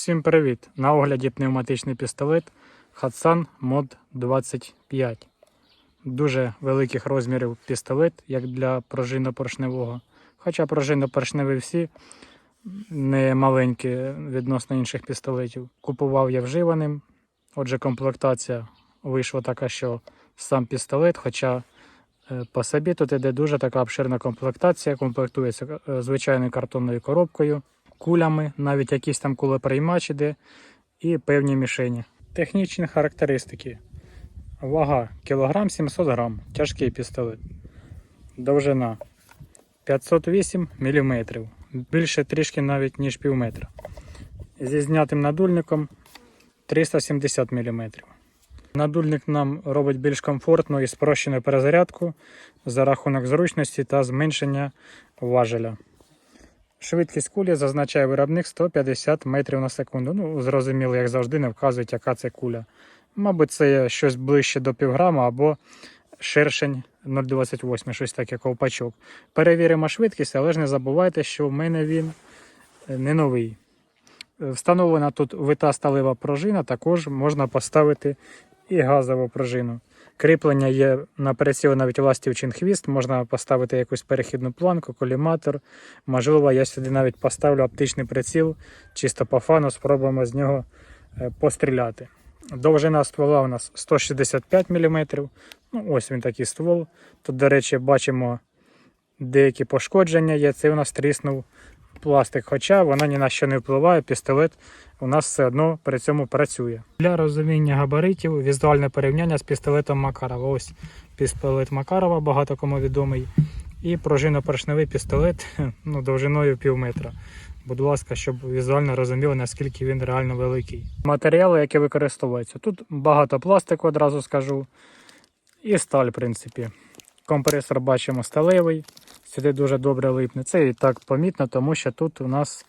Всім привіт! На огляді пневматичний пістолет Hatsan Mod 25. Дуже великих розмірів пістолет, як для пружинно-поршневого. Хоча пружинно-поршневі всі не маленькі відносно інших пістолетів. Купував я вживаним. Отже, комплектація вийшла така, що сам пістолет, хоча е, по собі тут іде дуже така обширна комплектація, комплектується е, звичайною картонною коробкою, кулями, навіть якийсь там кулеприймач іде, і певні мішені. Технічні характеристики. Вага кілограм 700 грам, тяжкий пістолет. Довжина 508 мм, більше трішки навіть ніж пів метра. Зі знятим надульником 370 мм. Надульник нам робить більш комфортну і спрощену перезарядку за рахунок зручності та зменшення важеля. Швидкість кулі зазначає виробник 150 метрів на секунду. Ну, зрозуміло, як завжди, не вказують, яка це куля. Мабуть, це щось ближче до півграма або шершень 0,28, щось таке ковпачок. Перевіримо швидкість, але ж не забувайте, що в мене він е, не новий. Е, Встановлена тут вита сталева пружина, також можна поставити і газову пружину. Кріплення є на приціл навіть ластівчин хвіст, можна поставити якусь перехідну планку, коліматор. Можливо, я сюди навіть поставлю оптичний приціл, чисто по фану, спробуємо з нього е, постріляти. Довжина ствола у нас 165 мм. Ну, ось він такий ствол. Тут, до речі, бачимо деякі пошкодження є. Це у нас тріснув пластик, хоча вона ні на що не впливає, пістолет у нас все одно при цьому працює. Для розуміння габаритів візуальне порівняння з пістолетом Макарова. Ось пістолет Макарова, багато кому відомий. І пружинно-поршневий пістолет ну, довжиною пів метра. Будь ласка, щоб візуально розуміли, наскільки він реально великий. Матеріали, які використовуються. Тут багато пластику, одразу скажу. І сталь, в принципі. Компресор бачимо сталевий, сюди дуже добре липне. Це і так помітно, тому що тут у нас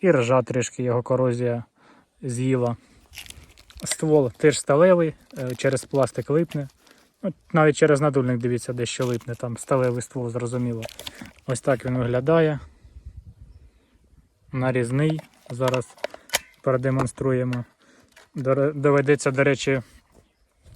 і ржа трішки його корозія з'їла. Ствол теж сталевий, е, через пластик липне. Ну, навіть через надульник дивіться, дещо липне, там сталевий ствол, зрозуміло. Ось так він виглядає. Нарізний. Зараз продемонструємо. Доведеться, до речі,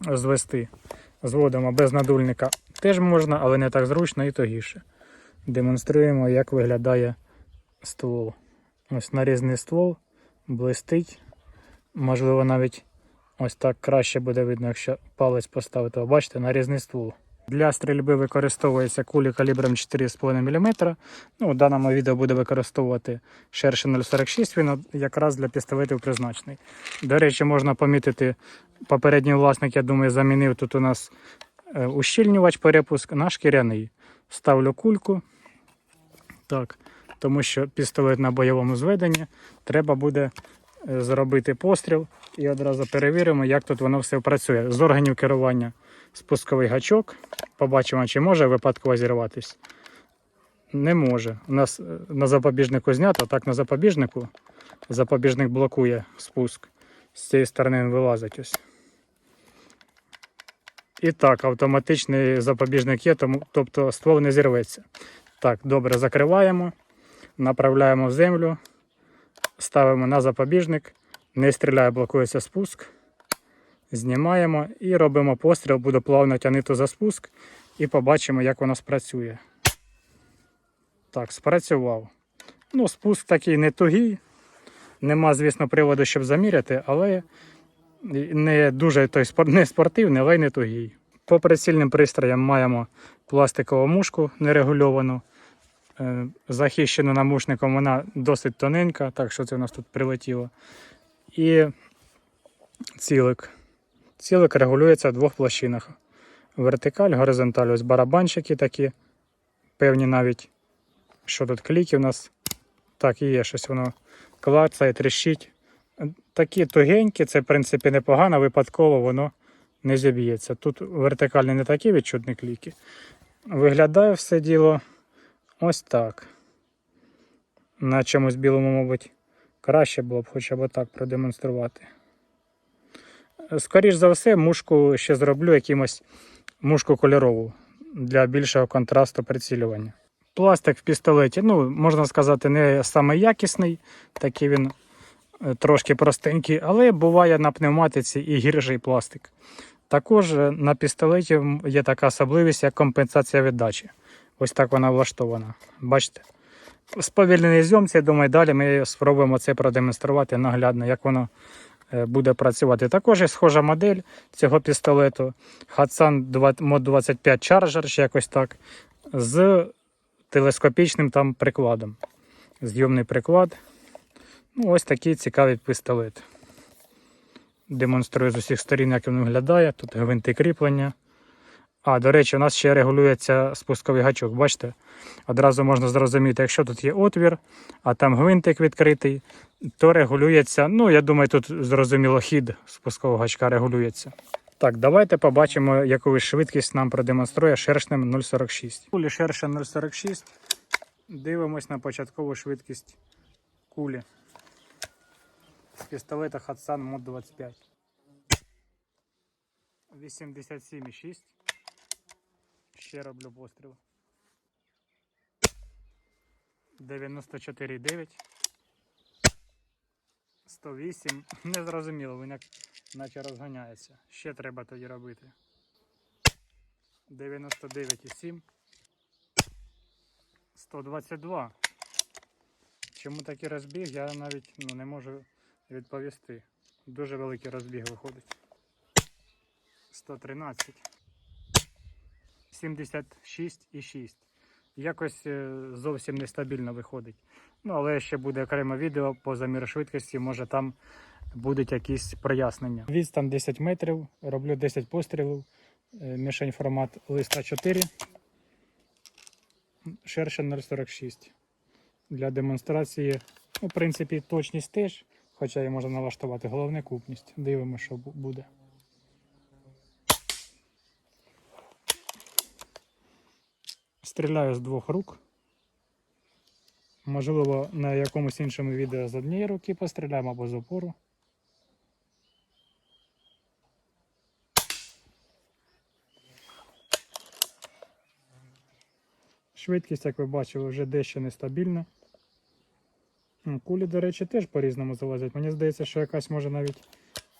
звести. Зводимо без надульника теж можна, але не так зручно і тогіше. Демонструємо, як виглядає ствол. Ось нарізний ствол, блистить. Можливо, навіть ось так краще буде видно, якщо палець поставити. Бачите, нарізний ствол. Для стрільби використовується кулі калібром 4,5 мм. Ну, у даному відео буде використовувати шершень 046, він якраз для пістолетів призначений. До речі, можна помітити, попередній власник, я думаю, замінив тут у нас е, ущільнювач перепуск на шкіряний. Ставлю кульку. Так, тому що пістолет на бойовому зведенні треба буде е, зробити постріл і одразу перевіримо, як тут воно все працює. З органів керування спусковий гачок. Побачимо, чи може випадково зірватися. Не може. У нас е, на запобіжнику знято, так на запобіжнику. Запобіжник блокує спуск. З цієї сторони він вилазить ось. І так, автоматичний запобіжник є, тому, тобто ствол не зірветься. Так, добре, закриваємо, направляємо в землю, ставимо на запобіжник, не стріляє, блокується спуск. Знімаємо і робимо постріл, буду плавно тягнути за спуск і побачимо, як воно спрацює. Так, спрацював. Ну, спуск такий не тугий. Нема, звісно, приводу, щоб заміряти, але не дуже той не спортивний, але й не тугий. По прицільним пристроям маємо пластикову мушку нерегульовану. Е, Захищену намушником вона досить тоненька, так що це у нас тут прилетіло. І цілик. Цілик регулюється в двох площинах. Вертикаль, горизонталь. Ось барабанчики такі. Певні навіть, що тут кліки у нас. Так, і є щось воно клацає, тріщить. Такі тугенькі, це в принципі непогано, випадково воно не зіб'ється. Тут вертикальні не такі відчутні кліки. Виглядає все діло ось так. На чомусь білому, мабуть, краще було б хоча б так продемонструвати. Скоріш за все, мушку ще зроблю якимось мушку кольорову для більшого контрасту прицілювання. Пластик в пістолеті, ну, можна сказати, не саме якісний, такий він трошки простенький, але буває на пневматиці і гірший пластик. Також е, на пістолеті є така особливість, як компенсація віддачі. Ось так вона влаштована. Бачите? В сповільненій зйомці, я думаю, далі ми спробуємо це продемонструвати наглядно, як воно е, буде працювати. Також є схожа модель цього пістолету Hatsan Mod 25 Charger, чи якось так, з телескопічним там прикладом. Зйомний приклад. Ну, ось такий цікавий пістолет. Демонструю з усіх сторін, як він виглядає. Тут гвинти кріплення. А, до речі, у нас ще регулюється спусковий гачок. Бачите? Одразу можна зрозуміти, якщо тут є отвір, а там гвинтик відкритий, то регулюється. Ну, я думаю, тут зрозуміло хід спускового гачка регулюється. Так, давайте побачимо, яку швидкість нам продемонструє шершнем 046. Кулі шершень 046. Дивимось на початкову швидкість кулі. Пістолета Hatsan Mod 25. 87,6. Ще роблю постріл. 94,9. 108. Не зрозуміло, він як наче розганяється. Ще треба тоді робити. 99,7. 122. Чому такий розбіг, я навіть ну, не можу відповісти. Дуже великий розбіг виходить. 113. 76,6. Якось е, зовсім нестабільно виходить. Ну, але ще буде окреме відео по заміру швидкості, може там будуть якісь прояснення. Відстань 10 метрів, роблю 10 пострілів. Е, Мішень формат листа 4. Шершень 046. Для демонстрації, ну, в принципі, точність теж, хоча її можна налаштувати. Головне купність. Дивимося, що буде. Стріляю з двох рук. Можливо, на якомусь іншому відео з однієї руки постріляємо або з опору. Швидкість, як ви бачили, вже дещо нестабільна. Кулі, до речі, теж по-різному залазять. Мені здається, що якась може навіть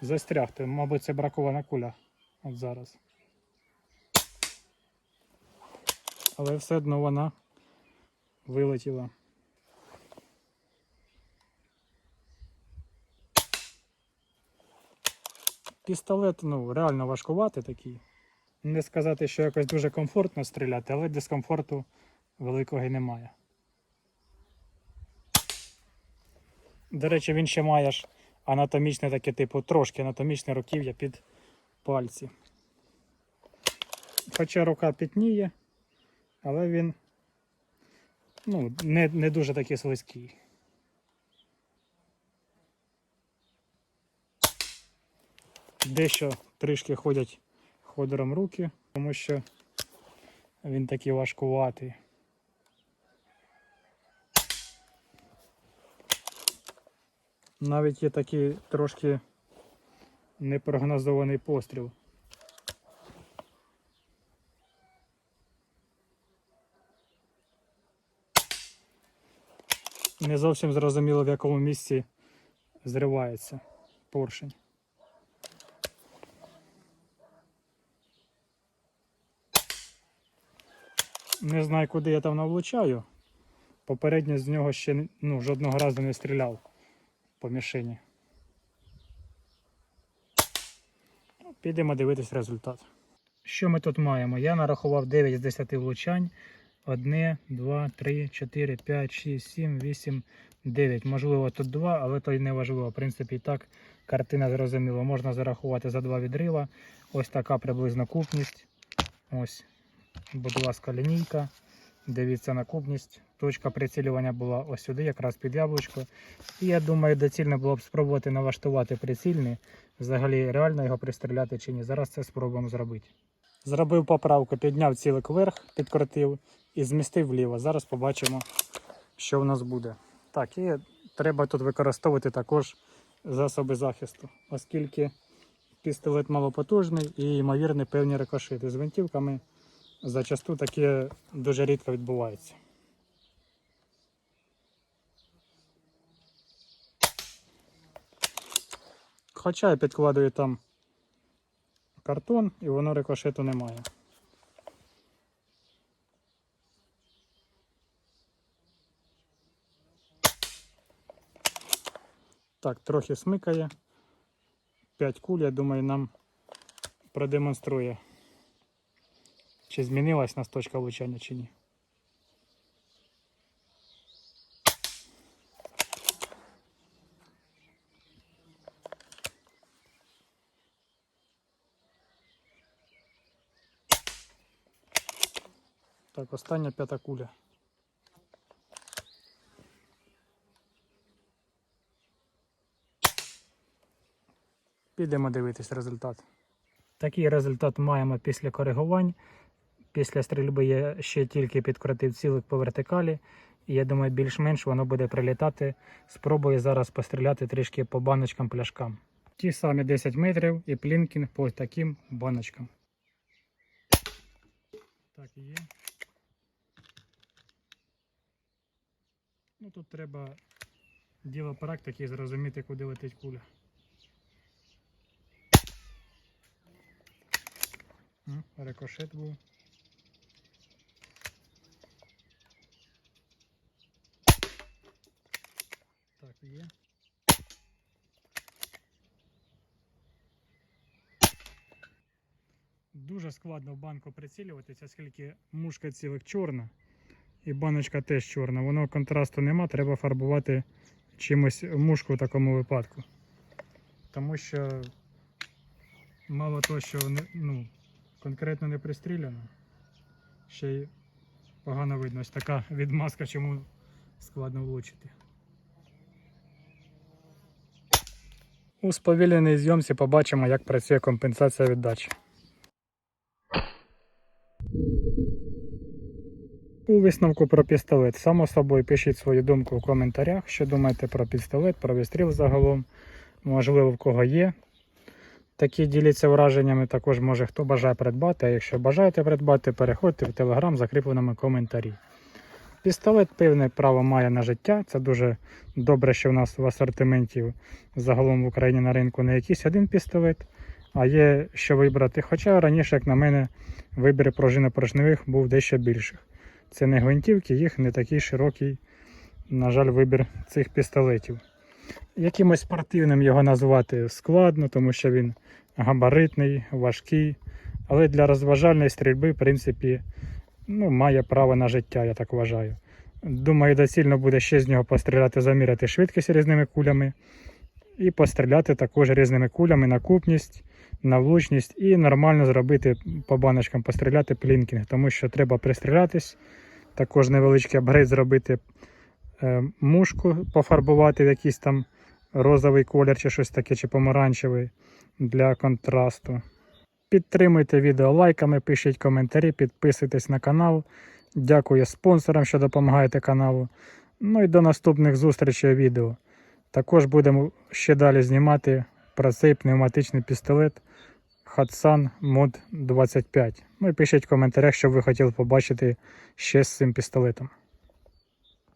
застрягти. Мабуть, це бракована куля. От зараз. Але все одно вона вилетіла. Пістолет, ну, реально важкуватий такий. Не сказати, що якось дуже комфортно стріляти, але дискомфорту великого і немає. До речі, він ще має ж анатомічне таке, типу, трошки анатомічне руків'я під пальці. Хоча рука пітніє, але він ну, не, не дуже такий слизький. Дещо трішки ходять ходором руки, тому що він такий важкуватий. Навіть є такий трошки непрогнозований постріл. Не зовсім зрозуміло в якому місці зривається поршень. Не знаю, куди я там навлучаю. Попередньо з нього ще ну, жодного разу не стріляв по мішені. Ну, Підемо дивитись результат. Що ми тут маємо? Я нарахував 9 з 10 влучань. 1, 2, 3, 4, 5, 6, 7, 8, 9. Можливо, тут 2, але то й не важливо. В принципі, і так картина зрозуміла. Можна зарахувати за два відрива. Ось така приблизно купність. Ось, будь ласка, лінійка. Дивіться на купність. Точка прицілювання була ось сюди, якраз під яблучко. І я думаю, доцільно було б спробувати налаштувати прицільний. Взагалі реально його пристріляти чи ні. Зараз це спробуємо зробити. Зробив поправку, підняв цілик вверх, підкрутив і змістив вліво. Зараз побачимо, що в нас буде. Так, і треба тут використовувати також засоби захисту, оскільки пістолет малопотужний і, ймовірно, певні рикошити. З гвинтівками зачасту таке дуже рідко відбувається. Хоча я підкладую там картон і воно рикошету немає. Так, трохи смикає. 5 куль, я думаю, нам продемонструє, чи змінилась нас точка влучання, чи ні. Так, остання п'ята куля. Підемо дивитись результат. Такий результат маємо після коригувань. Після стрільби я ще тільки підкрутив цілик по вертикалі. І я думаю, більш-менш воно буде прилітати. Спробую зараз постріляти трішки по баночкам пляшкам. Ті самі 10 метрів і плінкінг по таким баночкам. Так і є. Ну тут треба діло практики зрозуміти, куди летить куля. Рикошет був. Так, є. Дуже складно в банку прицілюватися, оскільки мушка цілик чорна і баночка теж чорна. Воно контрасту нема, треба фарбувати чимось мушку в такому випадку. Тому що мало того, що ну, конкретно не пристріляно, ще й погано видно. Ось така відмазка, чому складно влучити. У сповільненій зйомці побачимо, як працює компенсація віддачі. У висновку про пістолет. Само собою пишіть свою думку в коментарях, що думаєте про пістолет, про вистріл загалом. Можливо, в кого є. Такі діляться враженнями, також може хто бажає придбати. А якщо бажаєте придбати, переходьте в телеграм закріпленому коментарі. Пістолет певне право має на життя. Це дуже добре, що в нас в асортименті загалом в Україні на ринку не якийсь один пістолет, а є що вибрати. Хоча раніше, як на мене, вибір пружинно-поршневих був дещо більших. Це не гвинтівки, їх не такий широкий, на жаль, вибір цих пістолетів. Якимось спортивним його назвати складно, тому що він габаритний, важкий. Але для розважальної стрільби, в принципі, ну, має право на життя, я так вважаю. Думаю, доцільно буде ще з нього постріляти, заміряти швидкість різними кулями. І постріляти також різними кулями на купність, на влучність і нормально зробити по баночкам постріляти плінкінг, тому що треба пристрілятись, також невеличкий апгрейд зробити е, мушку, пофарбувати в якийсь там розовий колір чи щось таке, чи помаранчевий для контрасту. Підтримуйте відео лайками, пишіть коментарі, підписуйтесь на канал. Дякую спонсорам, що допомагаєте каналу. Ну і до наступних зустрічей відео. Також будемо ще далі знімати про цей пневматичний пістолет Hatsan Mod 25. Ну і пишіть в коментарях, що ви хотіли побачити ще з цим пістолетом.